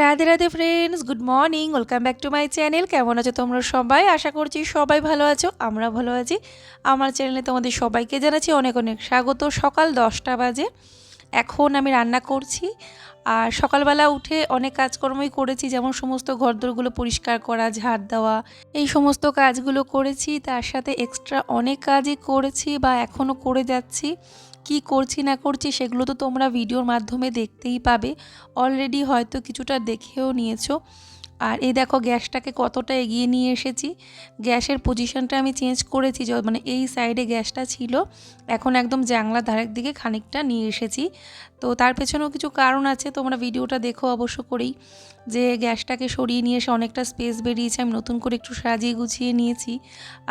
Radhe Radhe friends good morning welcome back to my channel কেমন আছো তোমরা সবাই? আশা করছি সবাই ভালো আছো, আমরা ভালো আছি। আমার চ্যানেলে তোমাদের সবাইকে জানাচ্ছি অনেক অনেক স্বাগত। সকাল দশটা বাজে, এখন আমি রান্না করছি। আর সকালবেলা উঠে অনেক কাজকর্মই করেছি, যেমন সমস্ত ঘরদোরগুলো পরিষ্কার করা, ঝাড় দেওয়া, এই সমস্ত কাজগুলো করেছি। তার সাথে এক্সট্রা অনেক কাজই করেছি বা এখনও করে যাচ্ছি। কি করছি না করছি সেগুলো তো তোমরা ভিডিওর মাধ্যমে দেখতেই পাবে। অলরেডি হয়তো কিছুটা দেখেও নিয়েছো। আর এই দেখো গ্যাসটাকে কতটা এগিয়ে নিয়ে এসেছি। গ্যাসের পজিশনটা আমি চেঞ্জ করেছি মানে এই সাইডে গ্যাসটা ছিল। এখন একদম জাংলা ধারের দিকে খানিকটা নিয়ে এসেছি। তো তার পেছনেও কিছু কারণ আছে, তোমরা ভিডিওটা দেখো অবশ্য করেই। যে গ্যাসটাকে সরিয়ে নিয়ে এসে অনেকটা স্পেস বেরিয়েছে, আমি নতুন করে একটু সাজিয়ে গুছিয়ে নিয়েছি।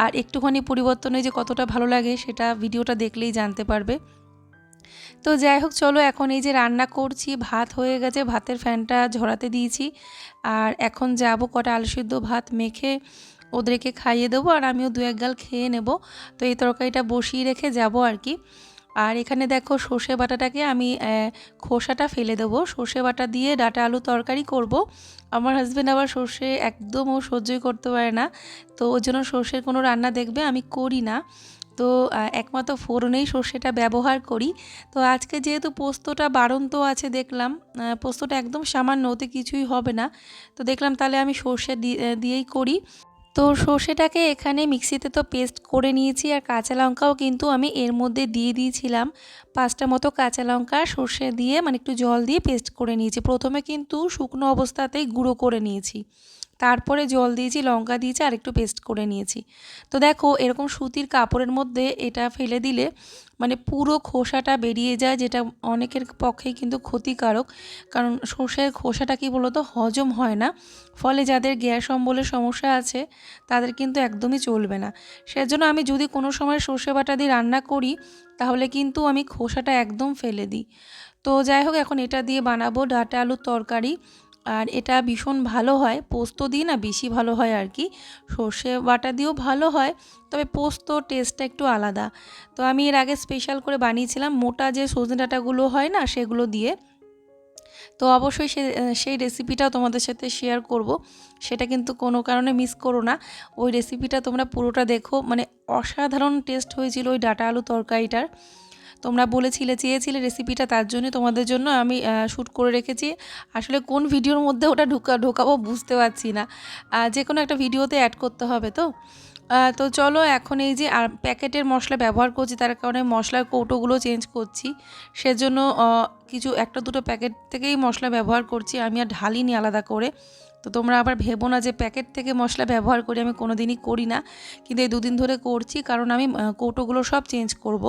আর একটুখানি পরিবর্তনে যে কতটা ভালো লাগে, সেটা ভিডিওটা দেখলেই জানতে পারবে। তো যাই হোক, চলো এখন এই যে রান্না করছি, ভাত হয়ে গেছে, ভাতের ফ্যানটা ঝরাতে দিয়েছি। আর এখন যাব কটা আলু সিদ্ধ ভাত মেখে ওদেরকে খাইয়ে দেবো আর আমিও দু এক গাল খেয়ে নেব। তো এই তরকারিটা বসিয়ে রেখে যাব আর কি। আর এখানে দেখো সর্ষে বাটাটাকে আমি খোসাটা ফেলে দেবো। সর্ষে বাটা দিয়ে ডাটা আলু তরকারি করব। আমার হাজব্যান্ড আবার সর্ষে একদম ও সহ্যই করতে পারে না। তো ওর জন্য সর্ষের কোনো রান্না দেখবে আমি করি না। তো একমাত্র ফোড়নেই সর্ষেটা ব্যবহার করি। তো আজকে যেহেতু পোস্তটা বাড়ন্ত আছে দেখলাম পোস্তটা একদম সামান্য, ওতে কিছুই হবে না। তো দেখলাম তাহলে আমি সর্ষে দিয়েই করি। তো সর্ষেটাকে এখানে মিক্সিতে তো পেস্ট করে নিয়েছি, আর কাঁচা লঙ্কাও কিন্তু আমি এর মধ্যে দিয়ে দিয়েছিলাম। পাঁচটা মতো কাঁচা লঙ্কা সর্ষে দিয়ে মানে একটু জল দিয়ে পেস্ট করে নিয়েছি। প্রথমে কিন্তু শুকনো অবস্থাতেই গুঁড়ো করে নিয়েছি। তারপরে জল দিয়েছি, লঙ্কা দিয়েছি আর একটু পেস্ট করে নিয়েছি। তো দেখো এরকম সুতির কাপড়ের মধ্যে এটা ফেলে দিলে মানে পুরো খোসাটা বেরিয়ে যায়, যেটা অনেকের পক্ষেই কিন্তু ক্ষতিকারক। কারণ সর্ষের খোসাটা কি বলতো, হজম হয় না। ফলে যাদের গ্যাস অম্বলের সমস্যা আছে, তাদের কিন্তু একদমই চলবে না। সেজন্য আমি যদি কোনো সময় সর্ষে বাটা দিয়ে রান্না করি, তাহলে কিন্তু আমি খোসাটা একদম ফেলে দিই। তো যাই হোক, এখন এটা দিয়ে বানাবো ডাটা আলুর তরকারি। আর এটা ভীষণ ভালো হয়। পোস্ত দিয়ে না বেশি ভালো হয় আর কি। সর্ষে বাটা দিয়েও ভালো হয়, তবে পোস্ত টেস্টটা একটু আলাদা। তো আমি এর আগে স্পেশাল করে বানিয়েছিলাম মোটা যে সজনে ডাঁটাগুলো হয় না সেগুলো দিয়ে। তো অবশ্যই সে, সেই রেসিপিটাও তোমাদের সাথে শেয়ার করব। সেটা কিন্তু কোনো কারণে মিস করো না। ওই রেসিপিটা তোমরা পুরোটা দেখো। মানে অসাধারণ টেস্ট হয়েছিল ওই ডাটা আলু তরকারিটার। তোমরা বলেছিলে, চেয়েছিলে রেসিপিটা তার জন্য তোমাদের জন্য আমি শ্যুট করে রেখেছি। আসলে কোন ভিডিওর মধ্যে ওটা ঢুকা, ঢোকাবো বুঝতে পারছি না। যে কোনো একটা ভিডিওতে অ্যাড করতে হবে তো? তো চলো এখন এই যে, আর প্যাকেটের মশলা ব্যবহার করছি, তার কারণে মশলার কৌটোগুলো চেঞ্জ করছি। সেজন্য কিছু, একটা, দুটো প্যাকেট থেকেই মশলা ব্যবহার করছি, আমি আর ঢালিনি আলাদা করে। তো তোমরা আবার ভেবো না যে প্যাকেট থেকে মশলা ব্যবহার করি আমি কোনো দিনই করি না। কিন্তু এই দুদিন ধরে করছি, কারণ আমি কৌটোগুলো সব চেঞ্জ করব।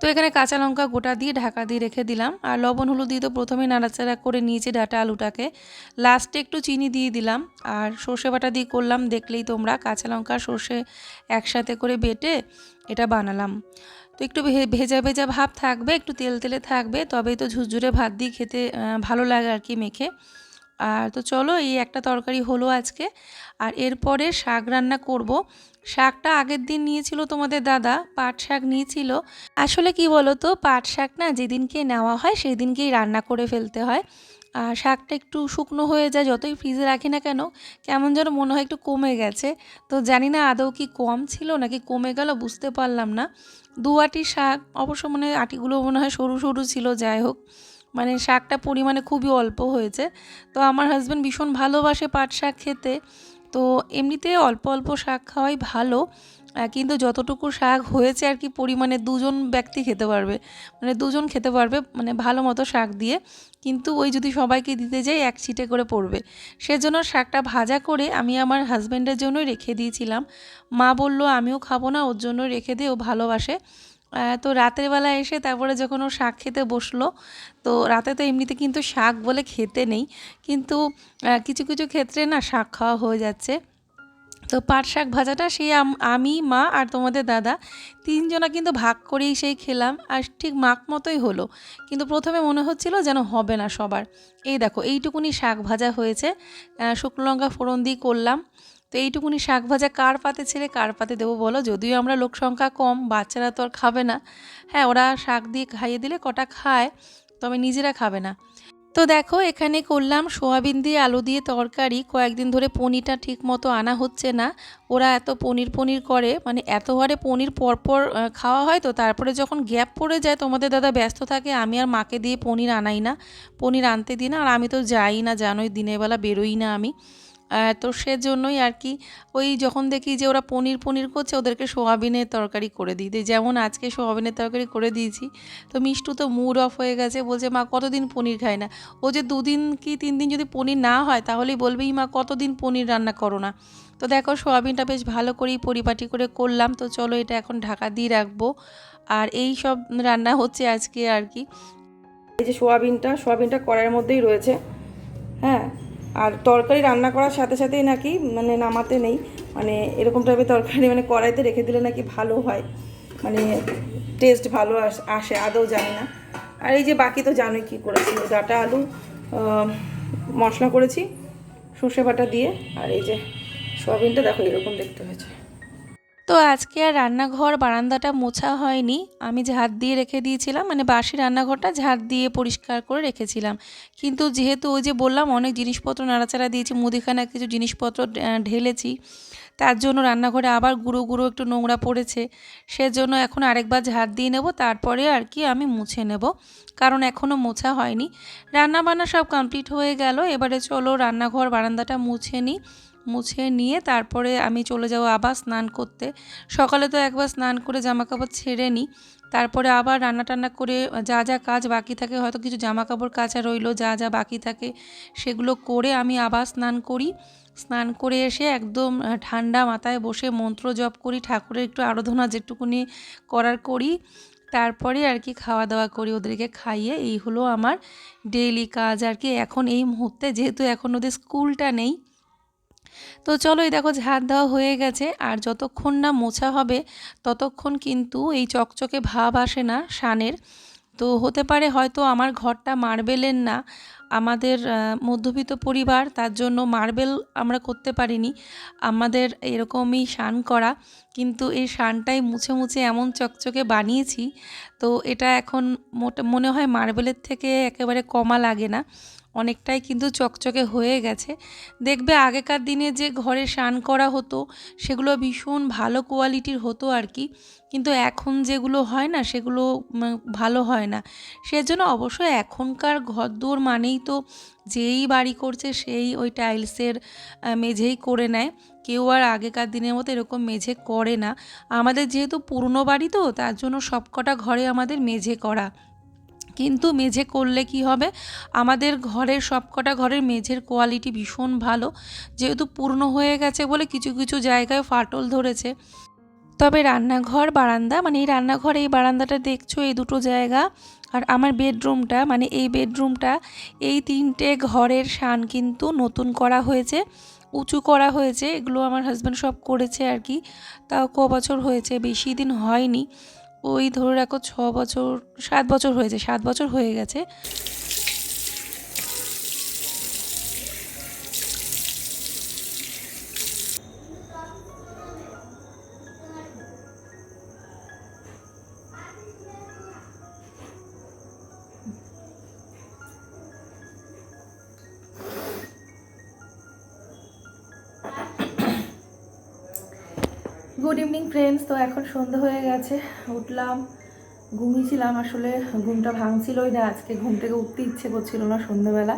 তো এখানে কাঁচা লঙ্কা গোটা দিয়ে ঢাকা দিয়ে রেখে দিলাম। আর লবণ, হলুদ দিয়ে তো প্রথমে নাড়াচাড়া করে নিয়েছি ডাটা আলুটাকে। লাস্টে একটু চিনি দিয়ে দিলাম। আর সর্ষে বাটা দিয়ে করলাম, দেখলেই তোমরা কাঁচা লঙ্কা সর্ষে একসাথে করে বেটে এটা বানালাম। তো একটু ভেজা ভেজা ভাব থাকবে, একটু তেল তেলে থাকবে, তবেই তো ঝুরঝুরে ভাত দিয়ে খেতে ভালো লাগে আর কি মেখে। আর তো চলো, এই একটা তরকারি হলো আজকে। আর এরপরে শাক রান্না করব। শাকটা আগের দিন নিয়েছিল তোমাদের দাদা, পাট শাক নিয়েছিল। আসলে কি বলো তো পাট শাক না যেদিনকে নেওয়া হয় সেই দিনকেই রান্না করে ফেলতে হয়। আর শাকটা একটু শুকনো হয়ে যায়, যতই ফ্রিজে রাখি না কেন, কেমন যেন মনে হয় একটু কমে গেছে। তো জানি না আদৌ কি কম ছিল নাকি কমে গেল, বুঝতে পারলাম না। দু আটি শাক, অবশ্য মানে আটিগুলো মনে হয় সরু সরু ছিল, যাই হোক। মানে শাকটা পরিমাণে খুবই অল্প হয়েছে। তো আমার হাজব্যান্ড ভীষণ ভালোবাসে পাট শাক খেতে। তো এমনিতে অল্প অল্প শাক খাওয়াই ভালো কিন্তু যতটুকু শাক হয়েছে আর কি পরিমাণে দুজন ব্যক্তি খেতে পারবে মানে দুজন খেতে পারবে মানে ভালো মতো শাক দিয়ে, কিন্তু ওই যদি সবাইকে দিতে যাই, এক ছিটে করে পড়বে। সেজন্য শাকটা ভাজা করে আমি আমার হাজব্যান্ডের জন্যই রেখে দিয়েছিলাম। মা বলল, আমিও খাব না, ওর জন্য রেখে দিয়ে ও ভালোবাসে। তো রাতের বেলা এসে তারপরে যখন ও শাক খেতে বসল, তো রাতে তো এমনিতে কিন্তু শাক বলে খেতে নেই, কিন্তু কিছু কিছু ক্ষেত্রে না শাক খাওয়া হয়ে যাচ্ছে। তো পাট শাক ভাজাটা সেই আম- মা আর তোমাদের দাদা তিনজনা কিন্তু ভাগ করেই সেই খেলাম, আর ঠিক মাখ মতোই হলো। কিন্তু প্রথমে মনে হচ্ছিল যেন হবে না সবার। এই দেখো, এইটুকুনি শাক ভাজা হয়েছে শুকনো লঙ্কা ফোড়ন দিয়ে করলাম। তো এইটুকুনি শাক ভাজা কার পাতে ছেড়ে কার পাতে দেবো বলো? যদিও আমরা লোক সংখ্যা কম, বাচ্চারা তো আর খাবে না। হ্যাঁ ওরা শাক দিয়ে খাইয়ে দিলে কটা খায়, তবে নিজেরা খাবে না। তো দেখো, এখানে করলাম সোয়াবিন দিয়ে আলু দিয়ে তরকারি। কয়েকদিন ধরে পনিরটা ঠিক মতো আনা হচ্ছে না। ওরা এত পনির পনির করে মানে এত হারে পনির পরপর খাওয়া হয় তো, তারপরে যখন গ্যাপ পড়ে যায়, তোমাদের দাদা ব্যস্ত থাকে, আমি আর মাকে দিয়ে পনির আনাই না। পনির আনতে দিই না, আর আমি তো যাই না, জানোই, দিনের বেলা বেরোই না আমি। তো সেজন্যই আর কি ওই যখন দেখি যে ওরা পনির পনির করছে, ওদেরকে সোয়াবিনের তরকারি করে দিই। যেমন আজকে সোয়াবিনের তরকারি করে দিয়েছি, তো মিষ্টু তো মুড অফ হয়ে গেছে, বলছে, মা, কতদিন পনির খায় না? ও যে দুদিন কি তিন দিন যদি পনির না হয়, তাহলেই বলবেই মা, কতদিন পনির রান্না করো না? তো দেখো, সোয়াবিনটা বেশ ভালো করেই পরিপাটি করে করলাম, তো চলো এটা এখন ঢাকা দিয়ে রাখব। আর এই সব রান্না হচ্ছে আজকে আর কি। এই যে সোয়াবিনটা সোয়াবিনটা কড়াইয়ের মধ্যেই রয়েছে। আর তরকারি রান্না করার সাথে সাথেই নাকি মানে নামাতে নেই। মানে এরকম টাইপের তরকারি মানে কড়াইতে রেখে দিলে নাকি ভালো হয়। মানে টেস্ট ভালো আস- আদৌ জানি না। আর এই যে বাকি তো জানোই কী করেছি ডাটা আলু মশলা করেছি, সর্ষে বাটা দিয়ে, আর এই যে সোয়াবিনটা দেখো এরকম দেখতে হয়েছে। তো আজকে আর রান্নাঘর বারান্দাটা মোছা হয়নি। আমি ঝাড় দিয়ে রেখে দিয়েছিলাম মানে বাসি রান্নাঘরটা ঝাড় দিয়ে পরিষ্কার করে রেখেছিলাম। কিন্তু যেহেতু ওই যে বললাম, অনেক জিনিসপত্র নাড়াচাড়া দিয়েছি, মুদিখানা কিছু জিনিসপত্র ঢেলেছি, তার জন্য রান্নাঘরে আবার গুঁড়ো গুঁড়ো একটু নোংরা পড়েছে। সেজন্য এখন আরেকবার ঝাড় দিয়ে নেব, তারপরে আর কি আমি মুছে নেব, কারণ এখনও মোছা হয়নি। রান্না বান্না সব কমপ্লিট হয়ে গেল, এবারে চলো রান্নাঘর বারান্দাটা মুছে নিই। মুছে নিয়ে তারপরে আমি চলে যাব আবার স্নান করতে। সকালে তো একবার স্নান করে জামা কাপড় ছেড়ে নিই। তারপরে আবার রান্না টান্না করে যা যা কাজ বাকি থাকে, হয়তো কিছু জামা কাপড় কাচা রইল, যা যা বাকি থাকে সেগুলো করে আমি আবার স্নান করি। স্নান করে এসে একদম ঠান্ডা মাথায় বসে মন্ত্র জপ করি, ঠাকুরের একটু আরাধনা যেটুকুনি করার করি। তারপরে আর কি খাওয়া দাওয়া করি ওদেরকে খাইয়ে। এই হলো আমার ডেইলি কাজ আর কি। এখন এই মুহূর্তে যেহেতু এখন ওদের স্কুলটা নেই তো চলো এই দেখো ঝাড় দেওয়া হয়ে গেছে, আর যতক্ষণ না মোছা হবে, ততক্ষণ কিন্তু এই চকচকে ভাব আসে না শানের। তো হতে পারে হয়তো আমার ঘরটা মার্বেলের না, আমাদের মধ্যবিত্ত পরিবার, তার জন্য মার্বেল আমরা করতে পারিনি, আমাদের এরকমই শান করা, কিন্তু এই শানটাই মুছে মুছে এমন চকচকে বানিয়েছি, তো এটা এখন মনে হয় মার্বেলের থেকে একেবারে কমা লাগে না। অনেকটাই কিন্তু চকচকে হয়ে গেছে। দেখবে আগেকার দিনে যে ঘরে স্নান করা হতো, সেগুলো ভীষণ ভালো কোয়ালিটির হতো আর কি। কিন্তু এখন যেগুলো হয় না, সেগুলো ভালো হয় না। সেজন্য অবশ্যই এখনকার ঘর ঘরদোর মানেই তো যেই বাড়ি করছে, সেই ওই টাইলসের মেঝেই করে নেয়। কেউ আর আগেকার দিনের মতো এরকম মেঝে করে না। আমাদের যেহেতু পুরনো বাড়ি তো, তার জন্য সবকটা ঘরে আমাদের মেঝে করা। কিন্তু মেঝে করলে কি হবে? আমাদের ঘরের সবকটা ঘরের মেঝের কোয়ালিটি ভীষণ ভালো। যেহেতু পূর্ণ হয়ে গেছে বলে কিছু কিছু জায়গায় ফাটল ধরেছে। তবে রান্নাঘর, বারান্দা মানে এই রান্নাঘর, এই বারান্দাটা দেখছ, এই দুটো জায়গা আর আমার বেডরুমটা মানে এই বেডরুমটা এই তিনটে ঘরের শান কিন্তু নতুন করা হয়েছে, উঁচু করা হয়েছে। এগুলো আমার হাজব্যান্ড সব করেছে আর কি। তাও ক বছর হয়েছে, বেশি দিন হয়নি। ওই ধরে রাখো ছ বছর সাত বছর হয়েছে সাত বছর হয়ে গেছে। গুড ইভিনিং ফ্রেন্ডস তো এখন সন্ধ্যা হয়ে গেছে। উঠলাম, ঘুমিয়েছিলাম। আসলে ঘুমটা ভাঙছিলই না। আজকে ঘুম থেকে উঠতে ইচ্ছে করছিল না সন্ধ্যেবেলা।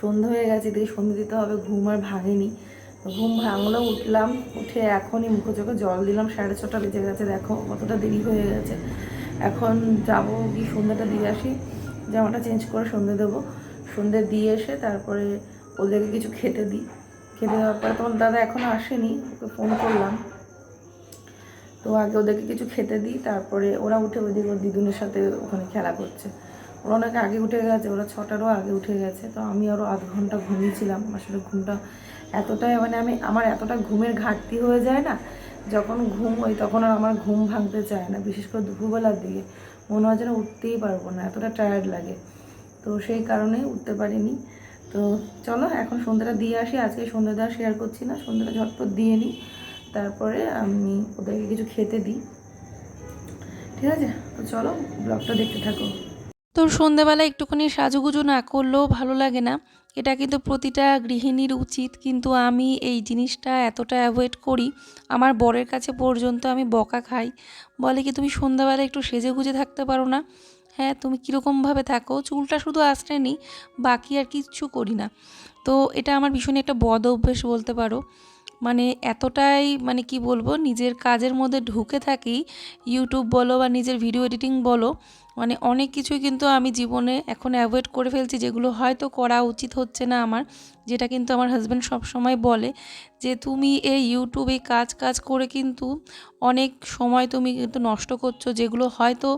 সন্ধ্যা হয়ে গেছে দিয়ে সন্ধ্যে দিতে হবে। ঘুম আর ভাঙেনি। ঘুম ভাঙলো, উঠলাম। উঠে এখনই মুখে চোখে জল দিলাম। সাড়ে ছটা বেজে গেছে। দেখো কতটা দেরি হয়ে গেছে। এখন যাব কি সন্ধ্যাটা দিয়ে আসি। জামাটা চেঞ্জ করে সন্ধ্যে দেবো। সন্ধ্যে দিয়ে এসে তারপরে ওদেরকে কিছু খেতে দিই। খেতে দেওয়ার পরে তোমার দাদা এখনও আসেনি। ওকে ফোন করলাম। তো আগে ওদেরকে কিছু খেতে দিই, তারপরে ওরা উঠে ওদিকে ওর দিদুনের সাথে ওখানে খেলা করছে। ওরা অনেক আগে উঠে গেছে, ওরা ছটারও আগে উঠে গেছে, তো আমি আরও আধ ঘণ্টা ঘুমিয়েছিলাম আসলে ঘুমটা এতটাই মানে আমি, আমার এতটা ঘুমের ঘাটতি হয়ে যায় না, যখন ঘুম হয় তখন আর আমার ঘুম ভাঙতে চায় না, বিশেষ করে দুপুরবেলার দিকে। মনে হয় যেন উঠতেই পারব না, এতটা টায়ার্ড লাগে। তো সেই কারণে উঠতে পারিনি। তো চলো, এখন সন্ধ্যাটা দিয়ে আসি, আজকে সন্ধ্যা দেওয়া শেয়ার করছি না, সন্ধ্যাটা ঝটপট দিয়ে নিই। তারপরে আমি ওদেরকে কিছু খেতে দিই। ঠিক আছে? তো চলো, ব্লগটা দেখতে থাকো। তো সন্ধেবেলা একটুখানি সাজুগুজু না করলেও ভালো লাগে না। এটা কিন্তু প্রতিটা গৃহিণীর উচিত, কিন্তু আমি এই জিনিসটা এতটা অ্যাভয়েড করি, আমার বরের কাছে পর্যন্ত আমি বকা খাই। বলে কি, তুমি সন্ধ্যাবেলা একটু সেজে গুজে থাকতে পারো না? হ্যাঁ তুমি কীরকমভাবে থাকো? চুলটা শুধু আশ্রয় নিই, বাকি আর কিচ্ছু করি না। তো এটা আমার ভীষণ একটা বদ অভ্যেস বলতে পারো। মানে এতটাই মানে কি বলব, নিজের কাজের মধ্যে ঢুকে থাকি ইউটিউব বলো বা নিজের ভিডিও এডিটিং বলো মানে অনেক কিছুই কিন্তু আমি জীবনে এখন অ্যাভয়েড করে ফেলছি, যেগুলো হয়তো করা উচিত হচ্ছে না আমার, যেটা কিন্তু আমার হাজব্যান্ড সবসময় বলে যে, তুমি এই ইউটিউবে কাজ কাজ করে কিন্তু অনেক সময় তুমি কিন্তু নষ্ট করছ, যেগুলো হয়তো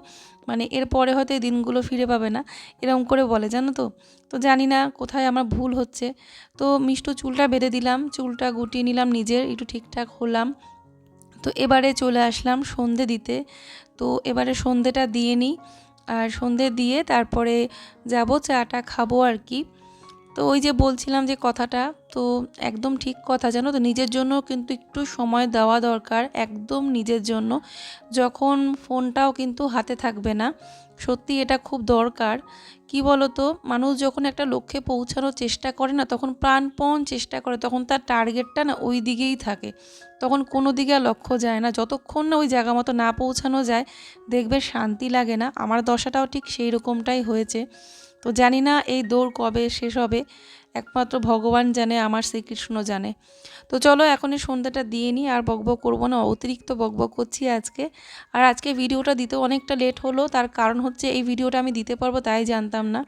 মানে এরপরে হয়তো এই দিনগুলো ফিরে পাবে না। এরকম করে বলে, জানো তো? তো জানি না কোথায় আমার ভুল হচ্ছে। তো মিষ্ট চুলটা বেঁধে দিলাম, চুলটা গুটিয়ে নিলাম নিজের, একটু ঠিকঠাক হলাম। তো এবারে চলে আসলাম সন্ধে দিতে। তো এবারে সন্ধেটা দিয়ে নিই। আর সন্ধে দিয়ে তারপরে যাব, চাটা খাব আর কি। তো ওই যে বলছিলাম যে কথাটা, তো একদম ঠিক কথা। জানো তো, নিজের জন্য কিন্তু একটু সময় দেওয়া দরকার, একদম নিজের জন্য। যখন ফোনটাও কিন্তু হাতে থাকবে না, সত্যি এটা খুব দরকার। কি বলতো, মানুষ যখন একটা লক্ষ্যে পৌঁছানোর চেষ্টা করে না, তখন প্রাণপণ চেষ্টা করে, তখন তার টার্গেটটা না ওই দিকেই থাকে। তখন কোনো দিকে আর লক্ষ্য যায় না। যতক্ষণ না ওই জায়গা মতো না পৌঁছানো যায়, দেখবে শান্তি লাগে না। আমার দশাটাও ঠিক সেই রকমটাই হয়েছে। তো জানি না এই দৌড় কবে শেষ হবে। একমাত্র ভগবান জানে, আমার শ্রীকৃষ্ণ জানে। তো চলো এখন এই সন্ধ্যাটা দিয়ে নিই, আর বকবক করব না, অতিরিক্ত বকবক করছি আজকে। আর আজকে ভিডিওটা দিতে অনেকটা লেট হলো, তার কারণ হচ্ছে এই ভিডিওটা আমি দিতে পারব তাই জানতাম না।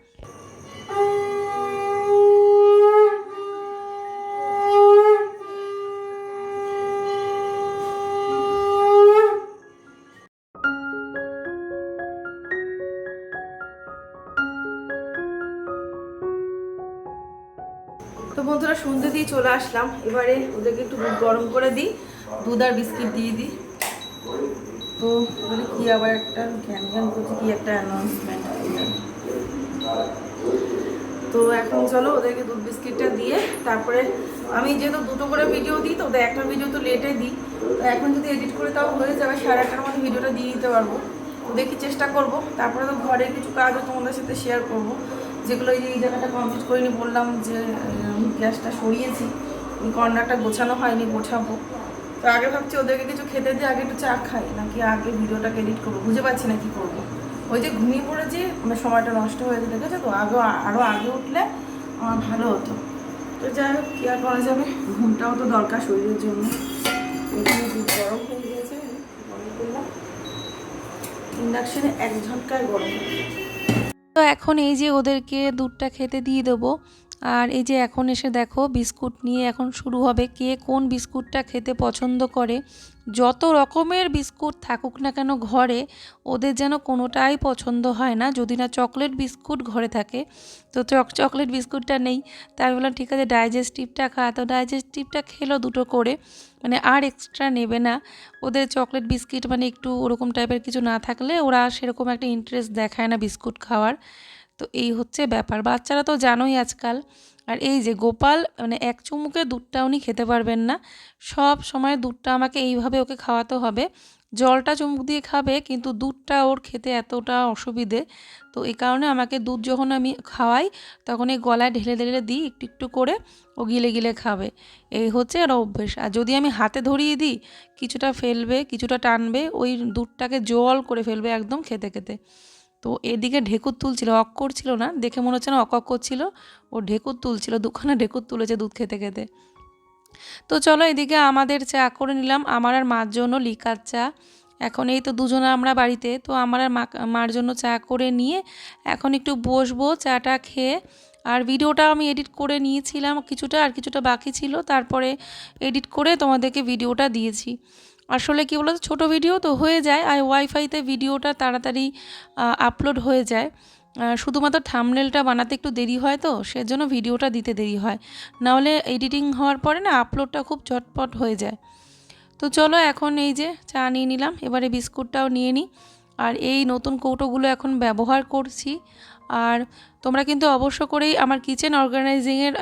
চলে আসলাম। এবারে ওদেরকে একটু দুধ গরম করে দিই। দুধ আর বিস্কিট দিয়ে দিই। তো ওখানে কি আবার একটা জ্ঞান জ্ঞান করছে, কি একটা অ্যানাউন্সমেন্ট তো এখন চলো ওদেরকে দুধ বিস্কিটটা দিয়ে তারপরে আমি যেহেতু দুটো করে ভিডিও দিই, তো ওদের একটা ভিডিও তো লেটে দিই। তো এখন যদি এডিট করে তাও হয়ে যাবে, সাড়ে আটটার মধ্যে ভিডিওটা দিয়ে দিতে পারব। দেখি চেষ্টা করব। তারপরে তো ঘরের কিছু কাজও তোমাদের সাথে শেয়ার করব। যেগুলো এই জায়গাটা কমপ্লিট করিনি, বললাম যে গ্যাসটা সরিয়েছি কর্নারটা গোছানো হয়নি, গোছাবো। তো আগে ভাবছি ওদেরকে কিছু খেতে দিয়ে আগে একটু চা খাই, নাকি আগে ভিডিওটাকে এডিট করব? বুঝে পাচ্ছি না কি করব। ওই যে ঘুমিয়ে পড়েছি আমার সময়টা নষ্ট হয়েছে দেখেছ তো? আগে আরও আগে উঠলে আমার ভালো হতো। তো যাই হোক, কী আর করা যাবে? ঘুমটাও তো দরকার শরীরের জন্য। দুধ গরম হয়ে ইন্ডাকশনে এক ঝটকায় গরম হয়ে গেছে। তো এখন এই যে ওদেরকে দুধটা খেতে দিয়ে দেবো আর এই যে এখন এসে দেখো বিস্কুট নিয়ে এখন শুরু হবে কে কোন বিস্কুটটা খেতে পছন্দ করে। যত রকমের বিস্কুট থাকুক না কেন ঘরে, ওদের যেন কোনোটাই পছন্দ হয় না। যদি না চকলেট বিস্কুট ঘরে থাকে, তো চক চকলেট বিস্কুটটা নেই। তাই বললাম, ঠিক আছে, ডাইজেস্টিভটা খা। তো ডাইজেস্টিভটা খেলো দুটো করে। মানে আর এক্সট্রা নেবে না। ওদের চকলেট বিস্কিট মানে একটু ওরকম টাইপের কিছু না থাকলে ওরা সেরকম একটা ইন্টারেস্ট দেখায় না বিস্কুট খাওয়ার। তো এই হচ্ছে ব্যাপার। বাচ্চারা তো জানোই আজকাল। আর এই যে গোপাল মানে এক চুমুকে দুধটা উনি খেতে পারবেন না। সব সময় দুধটা আমাকে এইভাবে ওকে খাওয়াতে হবে। জলটা চুমুক দিয়ে খাবে, কিন্তু দুধটা ওর খেতে এতটা অসুবিধে। তো এই কারণে আমাকে দুধ যখন আমি খাওয়াই, তখন এই গলায় ঢেলে ঢেলে দিই, একটু একটু করে ও গিলে গিলে খাবে। এই হচ্ছে ওর অভ্যেস। আর যদি আমি হাতে ধরিয়ে দিই, কিছুটা ফেলবে, কিছুটা টানবে, ওই দুধটাকে জল করে ফেলবে একদম খেতে খেতে। তো এদিকে ঢেকুর তুলছিল অক করছিল না, দেখে মনে হচ্ছে না অক করছিল ও ঢেকুর তুলছিল, দুখানা ঢেকুর তুলেছে দুধ খেতে খেতে। তো চলো এদিকে আমাদের চা করে নিলাম, আমার আর মার জন্য লিকার চা। এখন এই তো দুজনে আমরা বাড়িতে, তো আমার আর মার জন্য চা করে নিয়ে এখন একটু বসবো চাটা খেয়ে। আর ভিডিওটা আমি এডিট করে নিয়েছিলাম কিছুটা, আর কিছুটা বাকি ছিল, তারপরে এডিট করে তোমাদেরকে ভিডিওটা দিয়েছি। আসলে কী বলতো, ছোটো ভিডিও তো হয়ে যায় আর ওয়াইফাইতে ভিডিওটা তাড়াতাড়ি আপলোড হয়ে যায়। শুধুমাত্র থামনেলটা বানাতে একটু দেরি হয় তো, সেজন্য ভিডিওটা দিতে দেরি হয়। নাহলে এডিটিং হওয়ার পরে না আপলোডটা খুব চটপট হয়ে যায়। তো চলো এখন এই যে চা নিয়ে নিলাম, এবারে বিস্কুটটাও নিয়ে নিই আর এই নতুন কৌটোগুলো এখন ব্যবহার করছি। আর তোমরা কিন্তু অবশ্য করেই আমার কিচেন অর্গানাইজিংয়ের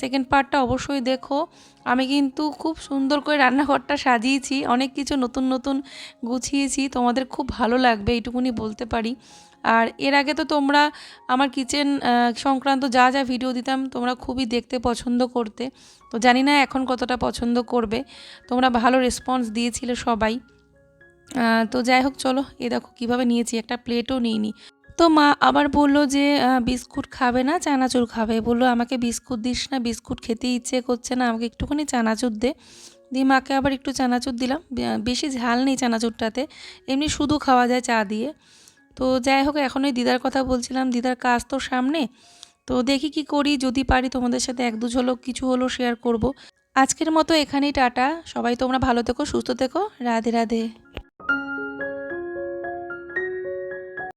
সেকেন্ড পার্টটা অবশ্যই দেখো। আমি কিন্তু খুব সুন্দর করে রান্নাঘরটা সাজিয়েছি, অনেক কিছু নতুন নতুন গুছিয়েছি, তোমাদের খুব ভালো লাগবে, এইটুকুনি বলতে পারি। আর এর আগে তো তোমরা আমার কিচেন সংক্রান্ত যা যা ভিডিও দিতাম, তোমরা খুবই দেখতে পছন্দ করতে। তো জানি না এখন কতটা পছন্দ করবে। তোমরা ভালো রেসপন্স দিয়েছিলে সবাই। তো যাই হোক, চলো এ দেখো কীভাবে নিয়েছি, একটা প্লেটও নিইনি। তো মা আবার বলল যে বিস্কুট খাবে না, চানাচুর খাবে। বলল, আমাকে বিস্কুট দিস না, বিস্কুট খেতে ইচ্ছে করছে না, আমাকে একটুখানি চানাচুর দে। দিয়ে মাকে আবার একটু চানাচুর দিলাম। বেশি ঝাল নেই চানাচুরটাতে, এমনি শুধু খাওয়া যায় চা দিয়ে। তো যাই হোক, এখন ওই দিদার কথা বলছিলাম, দিদার কাজ তো সামনে। তো দেখি কি করি, যদি পারি তোমাদের সাথে এক দু ঝলক কিছু হলো শেয়ার করব। আজকের মতো এখানেই টাটা। সবাই তোমরা ভালো থেকো, সুস্থ থেকো। রাধে রাধে।